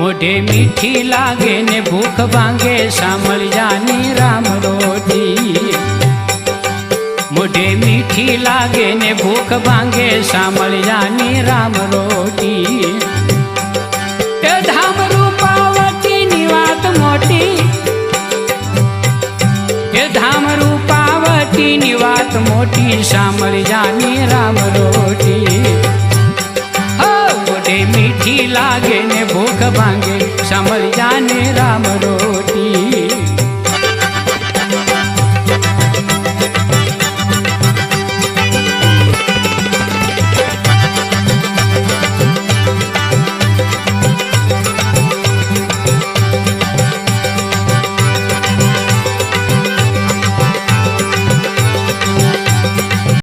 મોઢે મીઠી લાગે ને ભૂખ ભાંગે સાંભળજાની રામ રોટી મોઢે મીઠી લાગે ને ભૂખ ભાંગે સાંભળજાની રામ રોટી એ ધામ રૂપાવતીની વાત મોટી. ધામ રૂપાવતીની વાત મોટી હો, મોઢે મીઠી લાગે ભાંગે સમર ને રામ રોટ